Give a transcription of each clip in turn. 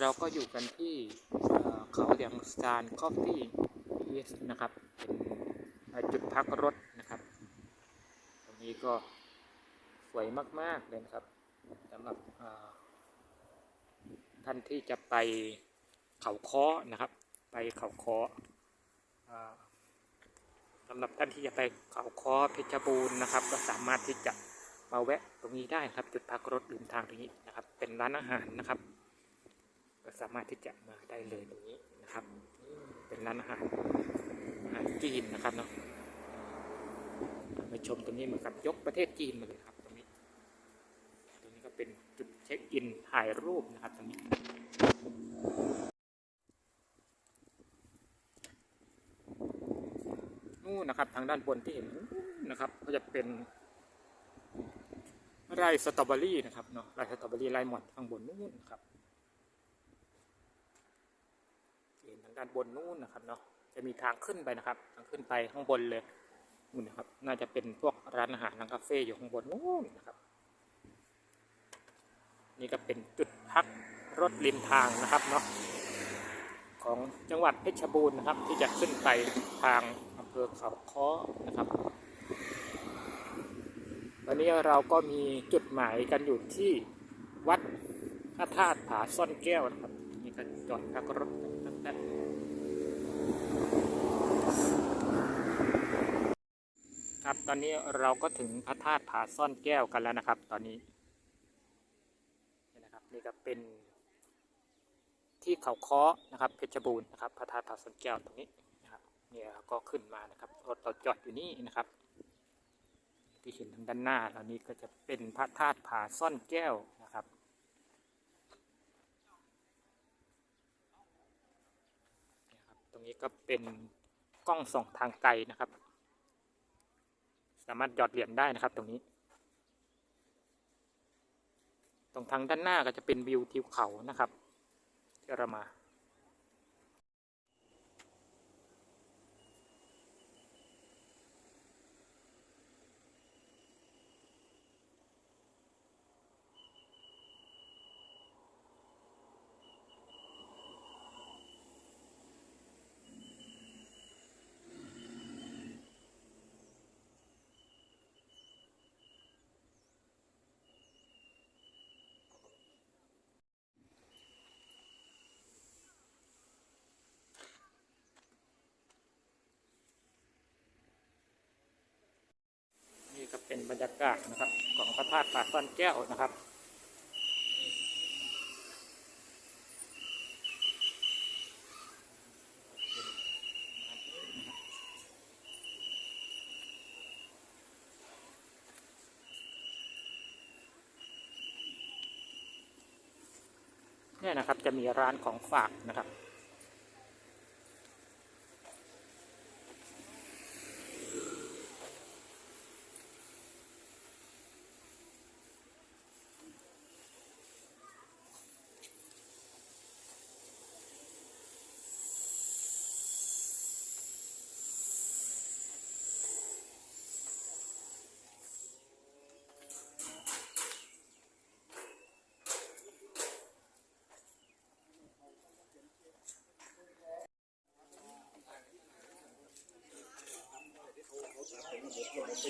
เราก็อยู่กันที่เอ่อเขาเหลียงซานคอฟฟี่เอสนะครับ เป็นจุดพักรถนะครับ ตรงนี้ก็สวยมาก ๆ เลยนะครับสำหรับท่านที่จะไปเขาค้อนะครับ ไปเขาค้อสำหรับท่านที่จะไปเขาค้อเพชรบูรณ์นะครับ ก็สามารถที่จะมาแวะตรงนี้ได้ครับ จุดพักรถริมทางตรงนี้นะครับ เป็นร้านอาหารนะครับ ก็สามารถที่จะมาได้เลยตรงนี้นะครับ เป็นร้านอาหารอาหารจีนนะครับเนาะมาชมตรงนี้เหมือนกับยกประเทศจีนมาเลยครับตรงนี้ ตรงนี้ก็เป็นจุดเช็คอินถ่ายรูปนะครับตรงนี้นู่นนะครับทางด้านบนที่เห็นนู่นนะครับ ก็จะเป็นไร่สตรอเบอรี่นะครับเนาะไร่สตรอเบอรี่ไร่หมอนข้างบนนู่นนะครับ เห็นทาง ด้านบนนู่นนะครับเนาะจะมีทางขึ้นไปนะครับ ทางขึ้นไปข้างบนเลยนู่นนะครับ น่าจะเป็นพวกร้านอาหารร้านคาเฟ่อยู่ข้างบนนู่นนะครับ นี่ก็เป็นจุดพักรถริมทางนะครับเนาะของจังหวัดเพชรบูรณ์นะครับ ที่จะขึ้นไปทางอำเภอเขาค้อนะครับตอนนี้เราก็มีจุดหมายกันอยู่ที่วัดพระธาตุผาซ่อนแก้วนะครับนี่ก็จอดพักรถกันแป๊บๆ ครับ ตอนนี้เราก็ถึงพระธาตุผาซ่อนแก้วกันแล้วนะครับ ตอนนี้นี่นะครับนี่ก็เป็นที่เขาค้อนะครับเพชรบูรณ์นะครับพระธาตุผาซ่อนแก้วตรงนี้นะครับเนี่ยก็ขึ้นมานะครับรถเราจอดอยู่นี่นะครับ ที่เห็นทางด้านหน้าเหล่านี้ก็จะเป็นพระธาตุผาซ่อนแก้วนะครับนะครับตรงนี้ก็เป็นกล้องส่องทางไกลนะครับ สามารถหยอดเหรียญได้นะครับตรงนี้ ตรงทางด้านหน้าก็จะเป็นวิวทิวเขานะครับที่เรามา บรรยากาศนะครับ ของพระธาตุป่าซ่อนแก้วนะครับเนี่ยนะครับจะมีร้านของฝากนะครับ ค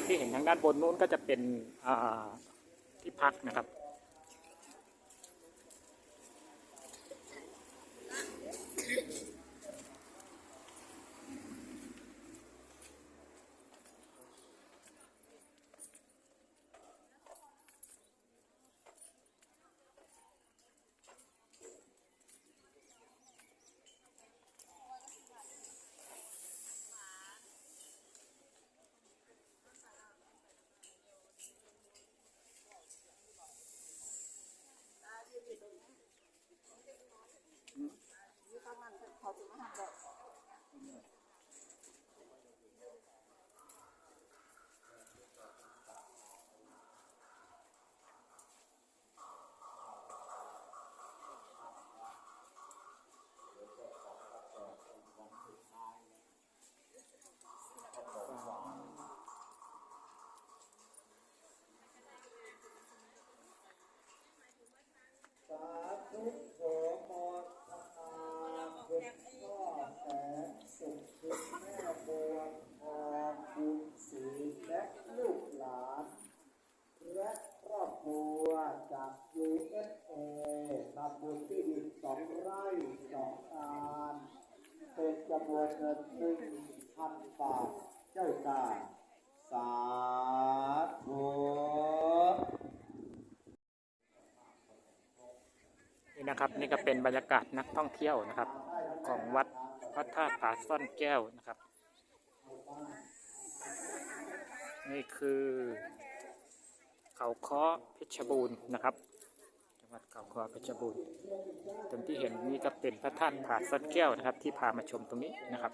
รับที่เห็นทางด้านบนนู้นก็จะเป็นที่พักนะครับ ไร่สองงานเป็นจำนวนเงินหนึ่งพันบาทเจ้าการสาธุนี่นะครับนี่ก็เป็นบรรยากาศนักท่องเที่ยวนะครับ ของวัดพระธาตุผาซ่อนแก้วนะครับ นี่คือ เขาเคาะเพชรบูรณ์นะครับ วัดเขาคอเพชรบูรณ์ตรงที่เห็นนี่ก็เป็นพระธาตุผาซ่อนแก้วนะครับ ที่พามาชมตรงนี้นะครับ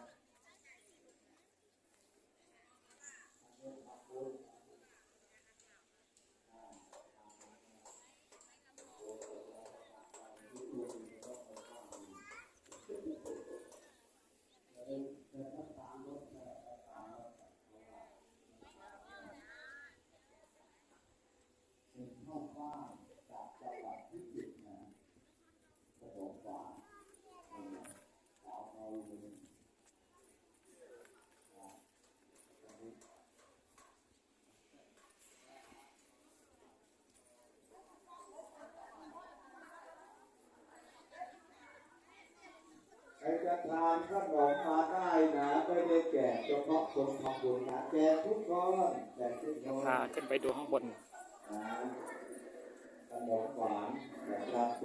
านขนมมาได้นะไม่ได้แจกเฉพาะคนทำบุญนะแจกทุกคนแจกทุกคนพาขึ้นไปดูข้างบนนะขนมหวานแบบรับโป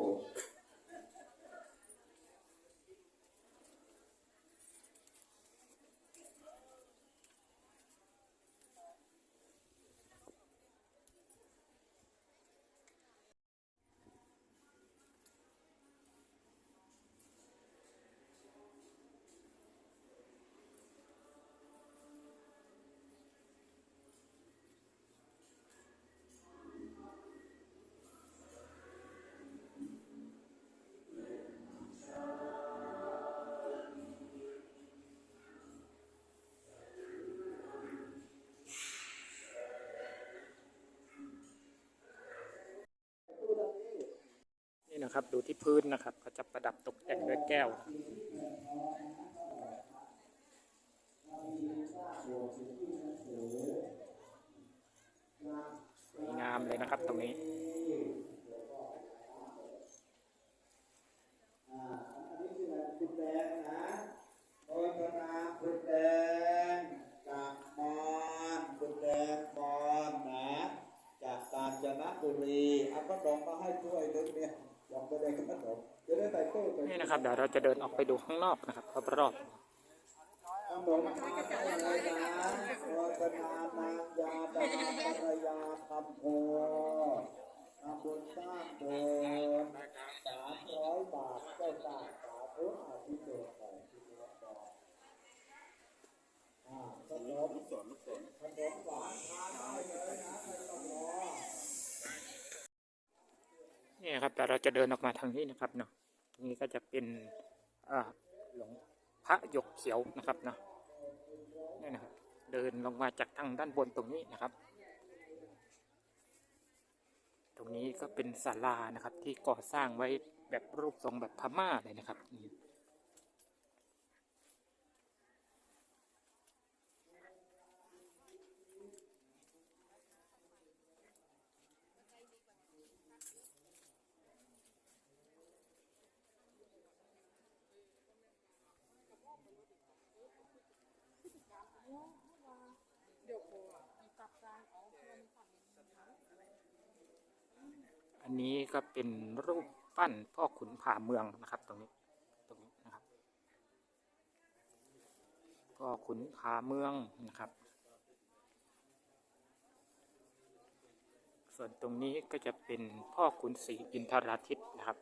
นะครับ ดูที่พื้นนะครับเขาจะประดับตกแต่งด้วยแก้วสวยงามเลยนะครับตรงนี้ อ่าอันนี้คือแบบคุณแดงนะโอยพนาคุณแดงจากมอนคุณแดงมอนนะ จากกาญจนบุรีเอาขนมมาให้ถ้วยนึงเนี่ยยังไม่ได้ขนมจะได้ใส่ตู้ไป นี่นะครับเดี๋ยวเรา จะเดินออกไปดูข้างนอกนะครับรอบขนมมาให้เลยนะโอยพนานางยาดาภรรยาคำโพทำบุญสร้างโบสถ์สามร้อยบาทเจ้าสร้างสาธุอาทิตย์เกิดไปที่นี่ยครับแต่เราจะเดินออกมาทางนี้นะครับเนาะ นี่ก็จะเป็นหลวงพระหยกเขียวนะครับเนาะนี่นะครับ เดินลงมาจากทางด้านบนตรงนี้นะครับ ตรงนี้ก็เป็นศาลานะครับที่ก่อสร้างไว้แบบรูปทรงแบบพม่าเลยนะครับ อันนี้ก็เป็นรูปปั้นพ่อขุนผาเมืองนะครับ ตรงนี้ตรงนี้นะครับพ่อขุนผาเมืองนะครับ ส่วนตรงนี้ก็จะเป็นพ่อขุนศรีอินทราทิตนะครับ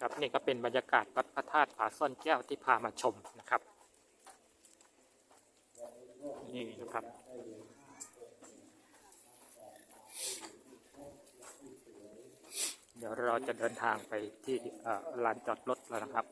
ครับนี่ก็เป็นบรรยากาศวัดพระธาตุผาซ่อนแก้วที่พามาชมนะครับนี่นะครับ เดี๋ยวเราจะเดินทางไปที่ลานจอดรถแล้วนะครับ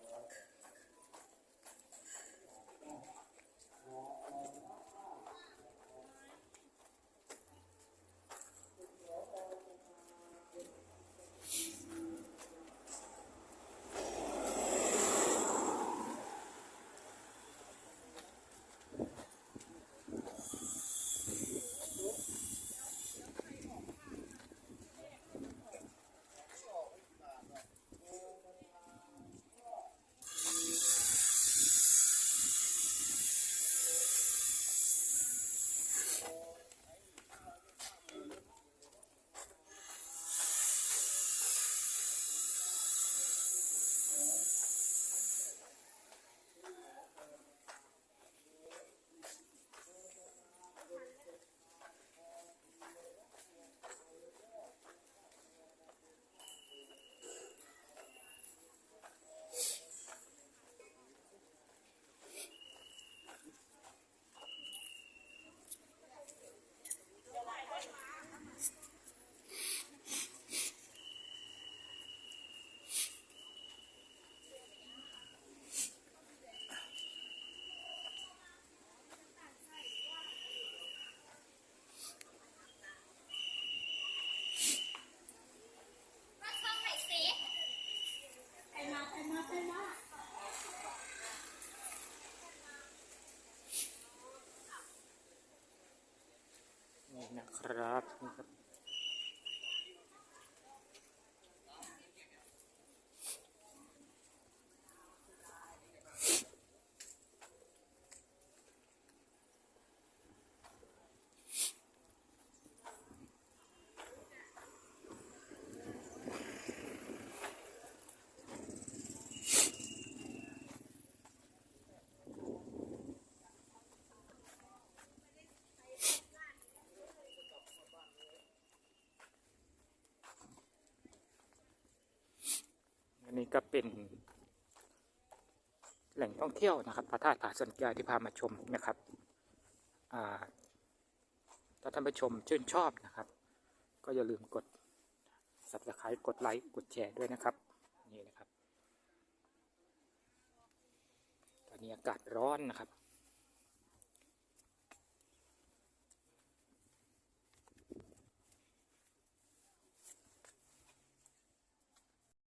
นี่นะครับ นี่ก็เป็น แหล่งท่องเที่ยวนะครับพระธาตุผาสันแก้วที่พามาชมนะครับถ้าท่านผู้ชมชื่นชอบนะครับ ก็อย่าลืมกด subscribe กดไลค์กดแชร์ด้วยนะครับนี่นะครับ ตอนนี้อากาศร้อนนะครับ